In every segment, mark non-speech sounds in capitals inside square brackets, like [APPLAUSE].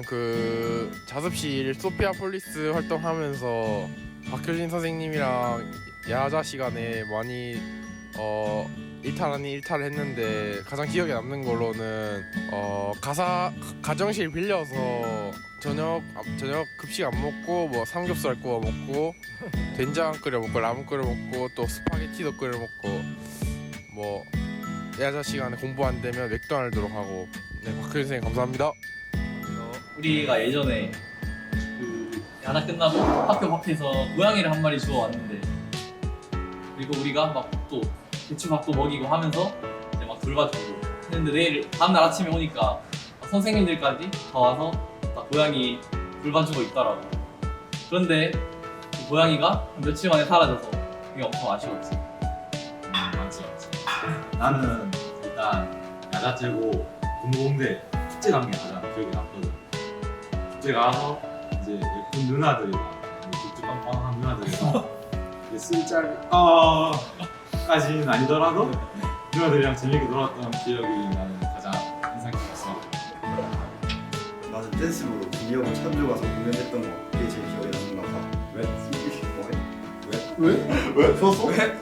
나는 그 자습실 소피아 폴리스 활동하면서 박효진 선생님이랑 야자 시간에 많이 어 일탈 아닌 일탈을 했는데 가장 기억에 남는 걸로는 어 가사 가정실 빌려서 저녁 아, 저녁 급식 안 먹고 뭐 삼겹살 구워 먹고 된장 끓여 먹고 라면 끓여 먹고 또 스파게티도 끓여 먹고 뭐 야자 시간에 공부 안 되면 맥도날드로 가고 네 박효진 선생님 감사합니다. 우리가 예전에 그 야자 끝나고 학교 밖에서 고양이를 한 마리 주워왔는데 그리고 우리가 막또 대추밥도 먹이고 하면서 이제 막 돌봐주고 했는데 내일 다음날 아침에 오니까 선생님들까지 다 와서 다 고양이 돌봐주고 있더라고. 그런데 그 고양이가 한 며칠 만에 사라져서 그게 엄청 아쉬웠지. 맞지 맞지. 나는 일단 야자 째고 군무공대 축제 간게 가장 기억에 남거든 축제 가서 이제 예쁜 누나들이랑 뚝뚝빵빵한 누나들이랑 이제 술자리 아 까지는 아니더라도 누나들이랑 재밌게 놀았던 기억이 나는 가장 인상 깊었어 나는 댄스로 김희하고 천주 가서 공연했던 거 그게 제일 기억에 남는 것 같아 왜? 왜? 왜? 왜? 좋았어? 왜?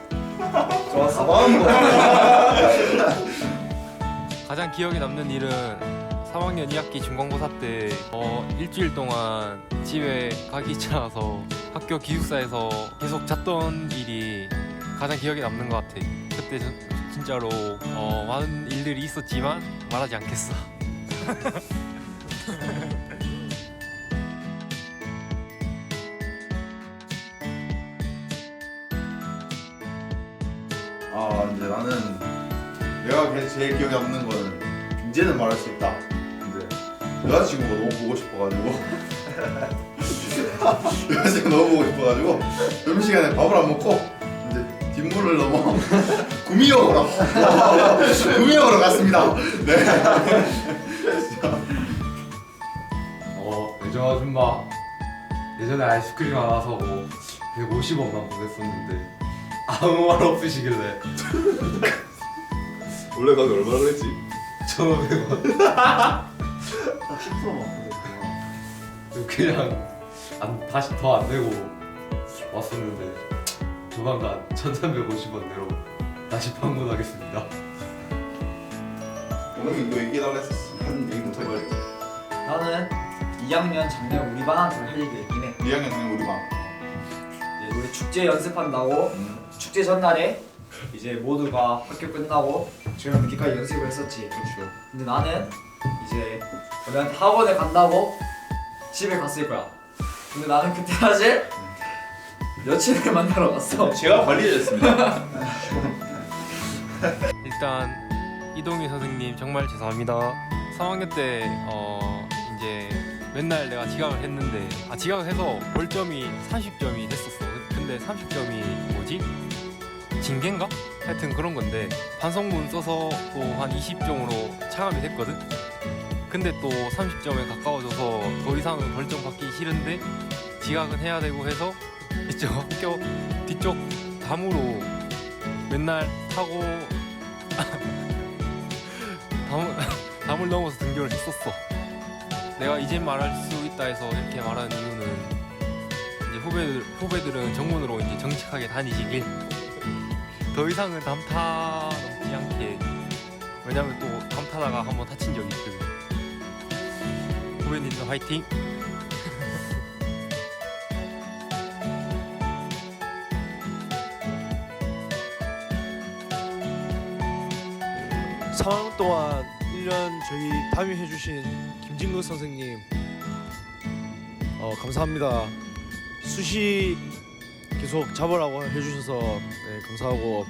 좋았어 마음 [LAUGHS] 가장 기억에 남는 일은 3학년 2학기 중간고사 때 어, 일주일 동안 집에 가기 귀찮아서 학교 기숙사에서 계속 잤던 일이 가장 기억에 남는 것 같아. 그때 전- 진짜로 어, 많은 일들이 있었지만 말하지 않겠어. 아 이제 나는 내가 게- 제일 기억에 남는 거는 이제는 말할 수 있다. 여자친구가 너무 보고 싶어가지고 [LAUGHS] 여자친구 너무 보고 싶어가지고 점심 시간에 밥을 안 먹고 이제 뒷문을 넘어 [LAUGHS] 구미역으로 구미역으로 갔습니다. 네. [LAUGHS] 어, 매점 아줌마 예전에 아이스크림 하나 사고 150원만 보냈었는데 아무 말 없으시길래 원래 가격 얼마나 그랬지? 1,500원 10%만 보냈구나 그냥 안, 다시 더 안 내고 왔었는데 조만간 1,350원 내로 다시 방문하겠습니다 오늘 이거 얘기해달라 했었어. 한 얘기부터 해봐야지. 나는 2학년 작년 우리 반한테 할 얘기가 있긴 해. 2학년 때는 우리 방. 이제 우리 축제 연습한다고 축제 전날에 이제 모두가 학교 끝나고 저녁 늦게까지 연습을 했었지. 그렇죠. 근데 나는 이제 우리한테 학원에 간다고 집에 갔을 거야. 근데 나는 그때 사실 여친을 만나러 갔어. 제가 관리해줬습니다. [LAUGHS] 일단 이동희 선생님 정말 죄송합니다. 3학년 때 어, 이제 맨날 내가 지각을 했는데 아 지각을 해서 벌점이 30점이 됐었어. 근데 30점이 뭐지? 징계인가? 하여튼 그런 건데 반성문 써서 또 한 20점으로 차감이 됐거든. 근데 또 30점에 가까워져서 더 이상은 벌점 받기 싫은데 지각은 해야 되고 해서 [LAUGHS] 이쪽 학교 뒤쪽 담으로 맨날 타고 [LAUGHS] 담을, 담을 넘어서 등교를 했었어. 내가 이제 말할 수 있다 해서 이렇게 말하는 이유는 이제 후배들 후배들은 정문으로 이제 정직하게 다니시길 [LAUGHS] 더 이상은 담타 넘지 않게 왜냐면 또 담타다가 한번 다친 적이 있거든. 후배님도 화이팅! 상황 동안 1년 저희 담임해주신 김진국 선생님 어, 감사합니다. 수시 계속 잡으라고 해주셔서 네, 감사하고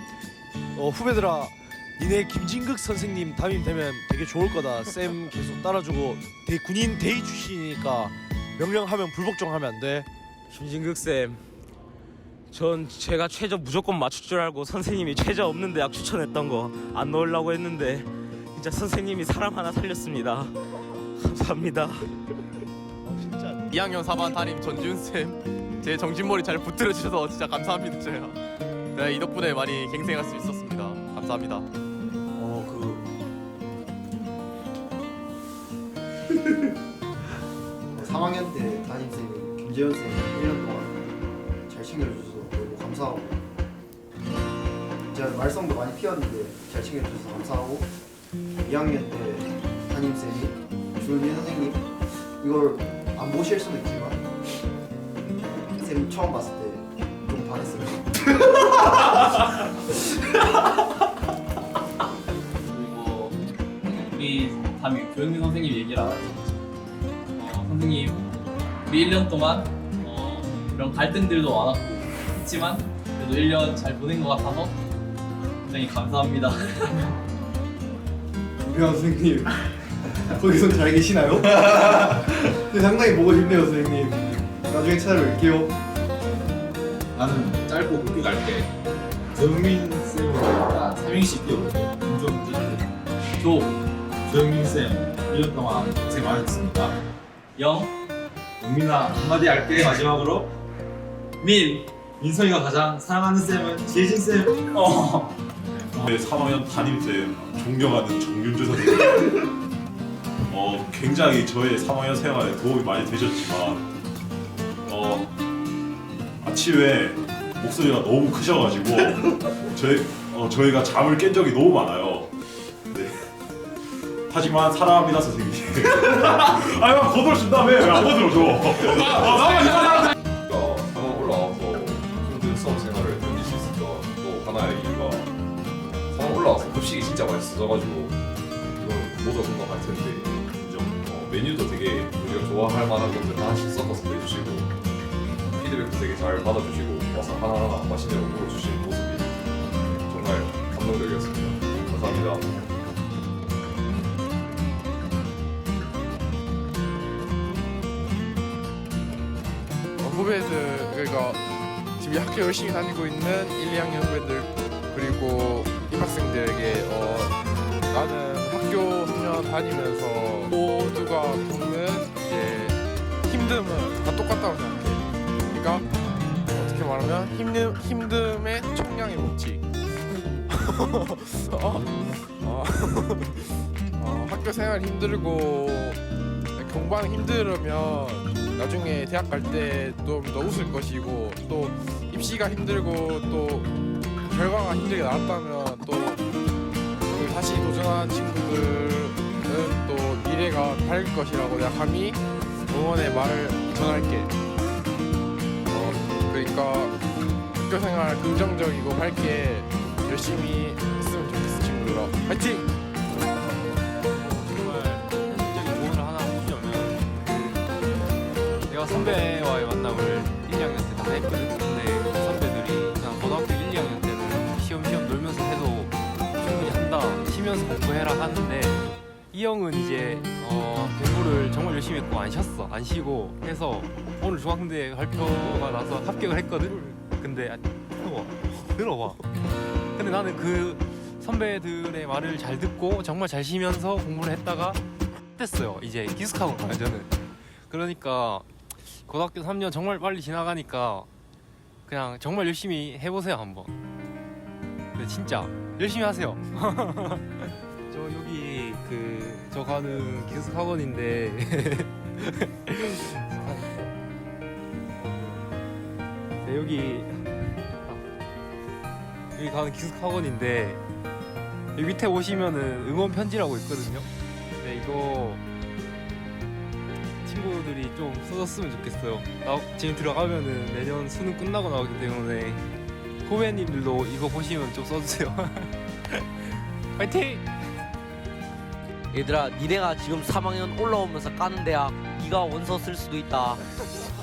어, 후배들아 니네 김진극 선생님 담임 되면 되게 좋을 거다. 쌤 계속 따라주고 대, 군인 대위 출신이니까 명령하면 불복종하면 안 돼. 김진극 쌤, 전 제가 최저 무조건 맞출 줄 알고 선생님이 최저 없는 대학 추천했던 거 안 넣으려고 했는데 진짜 선생님이 사람 하나 살렸습니다. 감사합니다. 2학년 4반 담임 전지훈 쌤, 제 정신머리 잘 붙들어 주셔서 진짜 감사합니다, 제가. 네, 이 덕분에 많이 갱생할 수 있었습니다. 감사합니다. 3학년 때 담임쌤이 김재현 쌤이 1년 동안 잘 챙겨주셔서 너무 감사하고 제가 말썽도 많이 피웠는데 잘 챙겨주셔서 감사하고 2학년 때 담임쌤이 주은희 선생님 이걸 안 보실 수도 있지만 쌤 처음 봤을 때 좀 반했어요 [LAUGHS] 그리고 우리 담임 교육민 선생님 얘기를 선생님 우리 1년 동안 어, 이런 갈등들도 많았고 했지만 그래도 1년 잘 보낸 것 같아서 굉장히 감사합니다. 우리가 [LAUGHS] 선생님 거기서 잘 계시나요? 근데 [LAUGHS] 상당히 보고 싶네요 선생님 나중에 찾아뵐게요 나는 짧고 굵게 갈게. 정민 쌤으로 일단 삼행시 띄워볼게. 김정진. 조, 조영민 쌤 1년 동안 고생 많으셨습니다. 영, 영민아 한마디 할게 마지막으로. 민. 민성이가 가장 사랑하는 쌤은 지혜진 쌤. 어. 네, 3학년 담임쌤 존경하는 정윤주 선생님 어, 굉장히 저의 3학년 생활에 도움이 많이 되셨지만 어, 아침에 목소리가 너무 크셔가지고 저희, 어, 저희가 잠을 깬 적이 너무 많아요 네. 하지만 사랑합니다 선생님 [LAUGHS] 아니 거들 준다며 왜안 거들어줘 아, 나만 이상한 상황 올라와서 힘든 수업 생활을 견딜 수 있었던 또 하나의 이유가 상황 올라와서 급식이 진짜 맛있어져가지고 이건 모두 공감할 텐데 인정. 어, 메뉴도 되게 우리가 좋아할 만한 것들 하나씩 섞어서 내주시고 피드백도 되게 잘 받아주시고 와서 하나하나 맛있냐고 물어주시는 모습이 정말 감동적이었습니다. 감사합니다. 후배들 그러니까 지금 학교 열심히 다니고 있는 1, 2학년 후배들 그리고 입학생들에게 어, 나는 학교 3년 다니면서 모두가 겪는 이제 힘듦은 다 똑같다고 생각해. 그러니까 어떻게 말하면 힘듦 힘듦의 총량의 법칙. [LAUGHS] 어, 어, [LAUGHS] 어, 학교 생활 힘들고 공부하는 힘들으면 나중에 대학 갈 때 좀 더 웃을 것이고 또 입시가 힘들고 또 결과가 힘들게 나왔다면 또그 다시 도전하는 친구들은 또 미래가 밝을 것이라고 내가 감히 응원의 말을 전할게. 어, 그러니까 학교 생활 긍정적이고 밝게 열심히 했으면 좋겠어 친구들아. 파이팅! 선배와의 만남을 1, 2학년 때 다 했거든. 근데 그 선배들이 그냥 고등학교 1, 2학년 때는 시험시험 놀면서 해도 충분히 한다. 쉬면서 공부해라 하는데 이 형은 이제 어, 공부를 정말 열심히 했고 안 쉬었어. 안 쉬고 해서 오늘 중앙대 발표가 나서 합격을 했거든. 근데 아, 들어봐. 들어봐. 근데 나는 그 선배들의 말을 잘 듣고 정말 잘 쉬면서 공부를 했다가 됐어요. 이제 기숙하고 가요 저는. 그러니까 고등학교 3년 정말 빨리 지나가니까 그냥 정말 열심히 해보세요 한번. 근데 진짜 열심히 하세요. [LAUGHS] 저 여기 그 저 가는 기숙 학원인데 [LAUGHS] 네, 여기 여기 가는 기숙 학원인데 여기 밑에 오시면은 응원 편지라고 있거든요. 근데 이거 친구들이 좀 써줬으면 좋겠어요. 나 지금 들어가면은 내년 수능 끝나고 나오기 때문에 후배님들도 이거 보시면 좀 써주세요. 파이팅! [LAUGHS] 얘들아 니네가 지금 3학년 올라오면서 까는 대학 네가 원서 쓸 수도 있다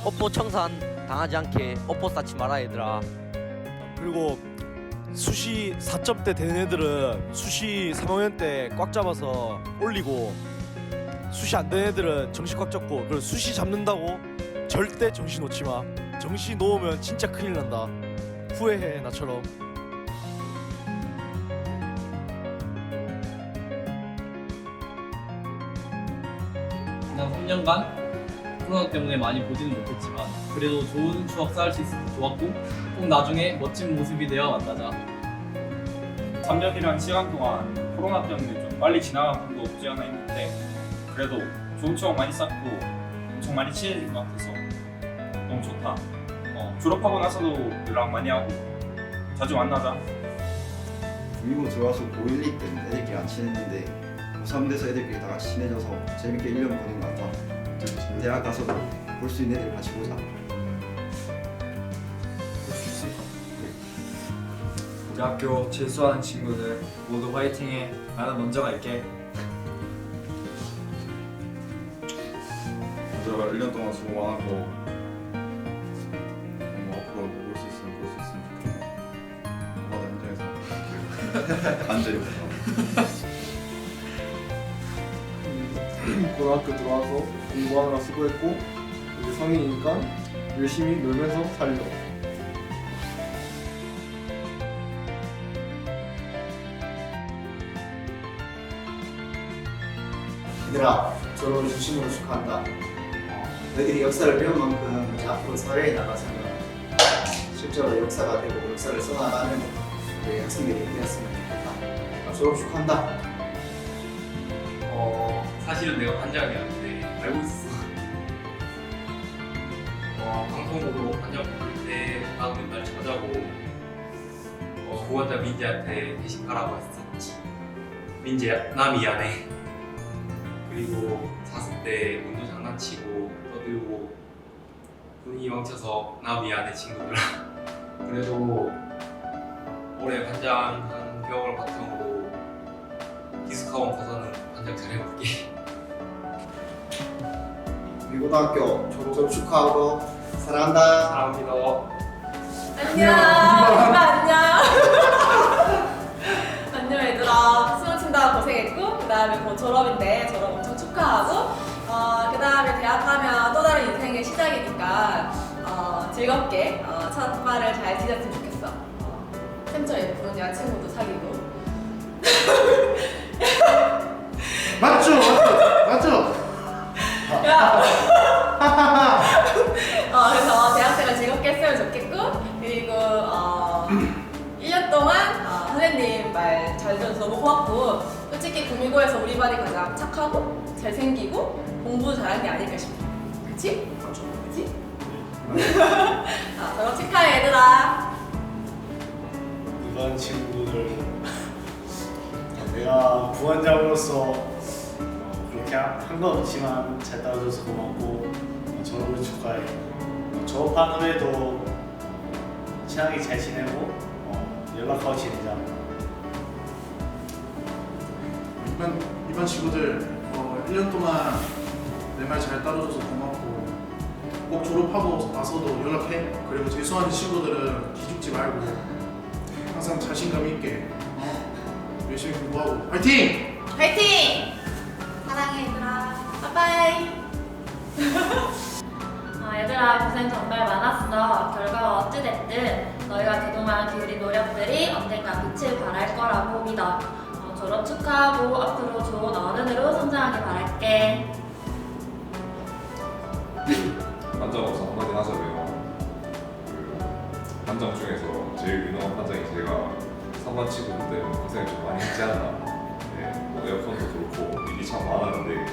업보 청산 당하지 않게 업보 쌓지 마라 얘들아 그리고 수시 4점대 되는 애들은 수시 3학년 때 꽉 잡아서 올리고 수시 안 되는 애들은 정시 꽉 잡고 그리고 수시 잡는다고 절대 정시 놓지 마. 정시 놓으면 진짜 큰일 난다. 후회해 나처럼. 지난 3년간 코로나 때문에 많이 보지는 못했지만 그래도 좋은 추억 쌓을 수 있어서 좋았고 꼭 나중에 멋진 모습이 되어 만나자. 3년이라는 시간 동안 코로나 때문에 좀 빨리 지나간 감도 없지 않아 있는데 그래도 좋은 추억 많이 쌓고 엄청 많이 친해진 것 같아서 너무 좋다. 어, 졸업하고 나서도 연락 많이 하고 자주 만나자. 중이고 들어와서 고1, 2 때는 애들끼리 안 친했는데 고3 돼서 애들끼리 다 같이 친해져서 재밌게 1년 보낸 것 같아. 대학 가서도 볼 수 있는 애들 같이 보자. 우리 학교 재수하는 친구들 모두 화이팅해. 나는 먼저 갈게. 얘들아 1년 동안 수고 많았고 뭐 앞으로 볼수 있으면 볼 수 있으면 좋겠다 엄마도 현장에서 [LAUGHS] 간절히 부탁 고등학교 들어와서 공부하느라 수고했고 이제 성인이니까 열심히 놀면서 살려. 얘들아 졸업을 진심으로 축하한다. 어, 너희들이 역사를 배운 만큼 앞으로 사회에 나가서는 실제로 역사가 되고 역사를 써나가는 우리 학생들이 되었으면 좋겠다. 아, 졸업 축하한다. 어 사실은 내가 반장이었는데 알고 있었어. 어 방송국으로 반장 부를 때 나도 맨날 저자고 어 부원장 민지한테 대신 가라고 했었지. 민지야 나 미안해. 그리고 자습 때 운동 장난치고 떠들고 분위기 망쳐서 나 미안해 친구들아. [LAUGHS] 그래도 올해 반장 한 경험을 바탕으로 기숙학원 가서는 반장 잘 해볼게. 우리 고등학교 졸업 축하하고 사랑한다. 사랑합니다. 안녕. 안녕. [LAUGHS] [LAUGHS] 안녕 얘들아. 수능 친다고 고생했고 그 다음에 곧 졸업인데 즐겁게 어, 첫 발을 잘 디뎠으면 좋겠어. 어, 쌤처럼 예쁜 여자친구도 사귀고 맞죠, [LAUGHS] 맞죠, 맞죠. 야. 어, 그래서 대학생을 즐겁게 했으면 좋겠고 그리고 어, 1년 동안 어, 선생님 말 잘 들어서 너무 고맙고 솔직히 구미고에서 우리 반이 가장 착하고 잘생기고 공부 잘하는 게 아닐까 싶어 그치? 그치? 아, 졸업 축하해 얘들아 이번 친구들 내가 부원장으로서 어, 그렇게 한 건 없지만 잘 따라줘서 고맙고 어, 졸업을 축하해. 어, 졸업한 후에도 친하게 잘 지내고 어, 연락하고 지내자. 이번 이번 친구들 어, 1년 동안 내 말 잘 따라줘서 고맙고 꼭 졸업하고 나서도 연락해. 그리고 재수하는 친구들은 기죽지 말고 항상 자신감 있게 어, 열심히 공부하고 화이팅! 화이팅! 사랑해 얘들아 빠빠이 아, [LAUGHS] 얘들아 고생 정말 많았어 결과가 어찌됐든 너희가 그동안 기울인 노력들이 언젠가 빛을 발할 거라고 믿어 어, 졸업 축하하고 앞으로 좋은 어른으로 성장하길 바랄게 반장으로서 한마디 하자면 그 반장 중에서 제일 유능한 반장이 제가 3반 친구들 때문에 고생을 좀 많이 했지 않나. 네, 뭐 에어컨도 그렇고 일이 참 많았는데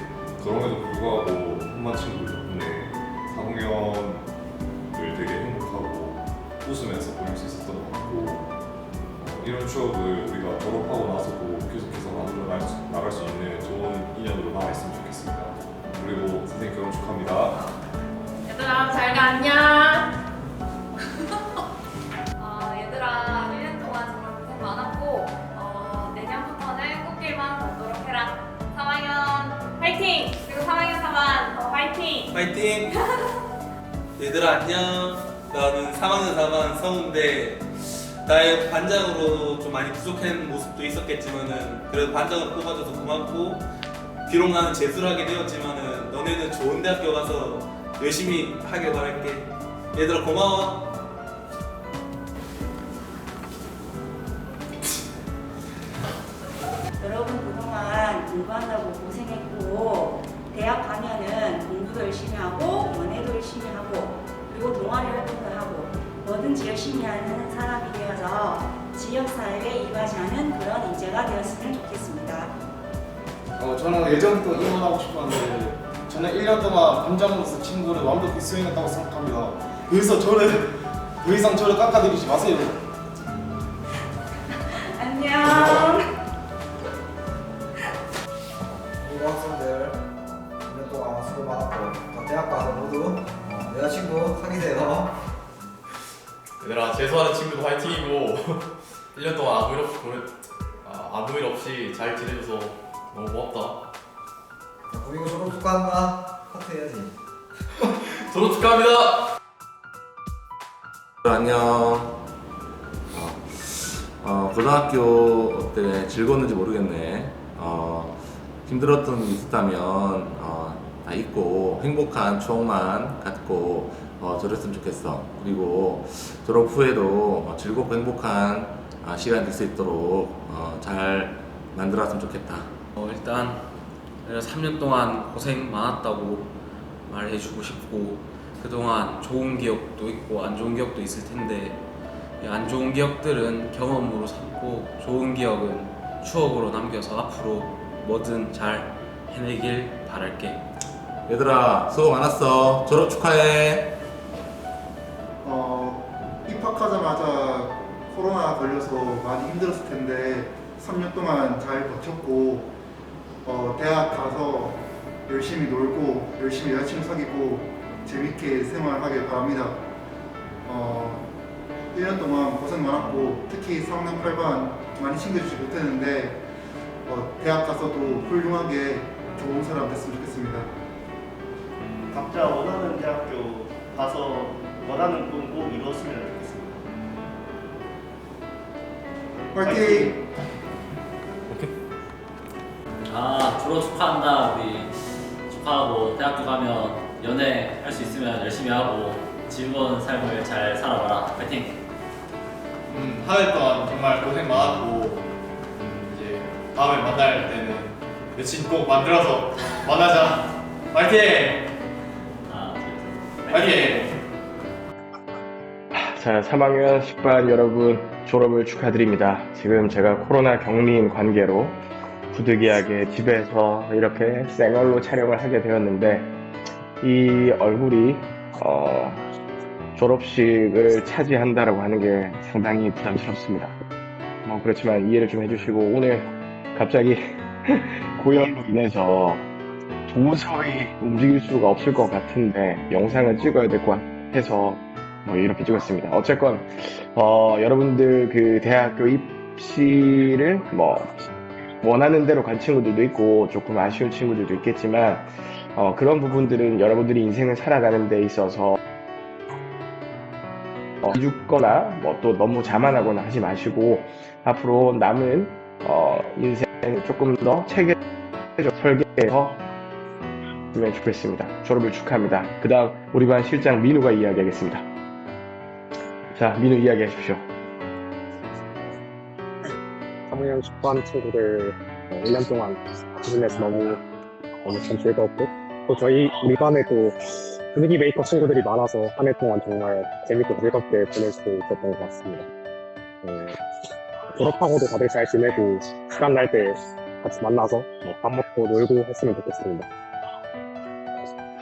그럼에도 불구하고 3반 친구들 덕분에 4학년을 되게 행복하고 웃으면서 보낼 수 있었던 것 같고 어, 이런 추억을 우리가 졸업하고 나서도 계속해서 만들어 나갈 수, 나갈 수 있는 좋은 인연으로 남아있으면 좋겠습니다. 그리고 선생님 결혼 축하합니다 얘들아 잘가 안녕 [LAUGHS] 어, 얘들아 1년 동안 정말 고생 많았고 어, 내년부터는 꽃길만 걷도록 해라 3학년 화이팅! 그리고 3학년 4반 더 화이팅! 파이팅! [LAUGHS] 얘들아 안녕. 나는 3학년 4반 성우인데 나의 반장으로 좀 많이 부족한 모습도 있었겠지만은 그래도 반장을 뽑아줘서 고맙고 비록 나는 재수를 하게 되었지만은 너네는 좋은 대학교 가서 열심히 하길 바랄게. 얘들아 고마워. 여러분 그동안 공부한다고 고생했고 대학 가면은 공부도 열심히 하고 연애도 열심히 하고 그리고 동아리 활동도 하고 뭐든지 열심히 하는 사람이 되어서 지역사회에 이바지하는 그런 인재가 되었으면 좋겠습니다. 어, 저는 예전부터 응원하고 싶었는데 저는 1년 동안 반장으로서 친구를 완벽히 수행했다고 생각합니다. 그래서 저를 [LAUGHS] 더 이상 저를 깎아내리지 마세요. 안녕. 그리고 학생들 1년 동안 수고 많았고 다 대학 가서 모두 어, 여자친구 사귀세요. 얘들아 재수하는 친구도 화이팅이고 [LAUGHS] 1년 동안 아무 일 없이 보내, 아, 아무 일 없이 잘 지내줘서 너무 고맙다 그리고 졸업 축하한다. 하트 해야지. 졸업 축하합니다 안녕. 어, 어, 고등학교 때 즐거웠는지 모르겠네. 어, 힘들었던 게 있었다면 어, 다 잊고 행복한 추억만 갖고 어, 졸업했으면 좋겠어. 그리고 졸업 후에도 어, 즐겁고 행복한 어, 시간 될 수 있도록 어, 잘 만들었으면 좋겠다. 어, 일단 내가 3년 동안 고생 많았다고 말해주고 싶고 그동안 좋은 기억도 있고 안 좋은 기억도 있을 텐데 이안 좋은 기억들은 경험으로 삼고 좋은 기억은 추억으로 남겨서 앞으로 뭐든 잘 해내길 바랄게. 얘들아 수고 많았어. 졸업 축하해. 어, 입학하자마자 코로나 걸려서 많이 힘들었을 텐데 3년 동안 잘 버텼고 어, 대학 가서 열심히 놀고 열심히 여자친구 사귀고 재밌게 생활하길 바랍니다. 어, 1년 동안 고생 많았고 특히 3학년 8반 많이 챙겨주지 못했는데 어, 대학 가서도 훌륭하게 좋은 사람 됐으면 좋겠습니다. 각자 원하는 대학교 가서 원하는 꿈 꼭 이루었으면 좋겠습니다. 화이팅! 아 졸업 축하한다 우리 축하하고 대학교 가면 연애 할 수 있으면 열심히 하고 즐거운 삶을 잘 살아봐라 파이팅 음, 한 해 동안 정말 고생 많았고 음, 이제 다음에 만날 때는 여친 꼭 만들어서 만나자. 파이팅! 파이팅! 자, 3학년 10반 여러분 졸업을 축하드립니다. 지금 제가 코로나 격리인 관계로 부득이하게 집에서 이렇게 생얼로 촬영을 하게 되었는데 이 얼굴이 어, 졸업식을 차지한다라고 하는 게 상당히 부담스럽습니다. 뭐 그렇지만 이해를 좀 해주시고 오늘 갑자기 [LAUGHS] 고열로 인해서 도저히 움직일 수가 없을 것 같은데 영상을 찍어야 될것 같아서 뭐 이렇게 찍었습니다. 어쨌건 어, 여러분들 그 대학교 입시를 뭐 원하는 대로 간 친구들도 있고 조금 아쉬운 친구들도 있겠지만 어, 그런 부분들은 여러분들이 인생을 살아가는 데 있어서 어, 죽거나 뭐 또 너무 자만하거나 하지 마시고 앞으로 남은 어, 인생 조금 더 체계적 설계해서 하면 좋겠습니다. 졸업을 축하합니다. 그 다음 우리 반 실장 민우가 이야기하겠습니다. 자, 민우 이야기해 주십시오. 3학년 10반 친구들 어, 1년 동안 지내서 너무 너무 참 즐거웠고 또 저희 우리 반에도 분위기 메이커 친구들이 많아서 한 해 동안 정말 재밌고 즐겁게 보낼 수 있었던 것 같습니다. 어, 졸업하고도 다들 잘 지내고 시간 날 때 같이 만나서 뭐밥 먹고 놀고 했으면 좋겠습니다.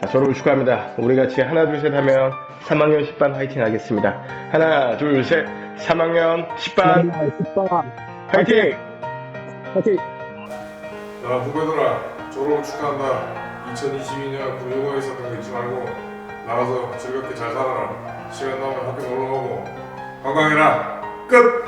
자, 졸업을 축하합니다. 우리 같이 하나, 둘, 셋 하면 3학년 10반 화이팅 하겠습니다. 하나, 둘, 셋. 3학년 10반 화이팅! 화이팅! 자 후배들아 졸업 축하한다. 2022년 군용어에 있었던 거 잊지 말고 나가서 즐겁게 잘 살아라. 시간 나면 학교 놀러 가고. 건강해라. 끝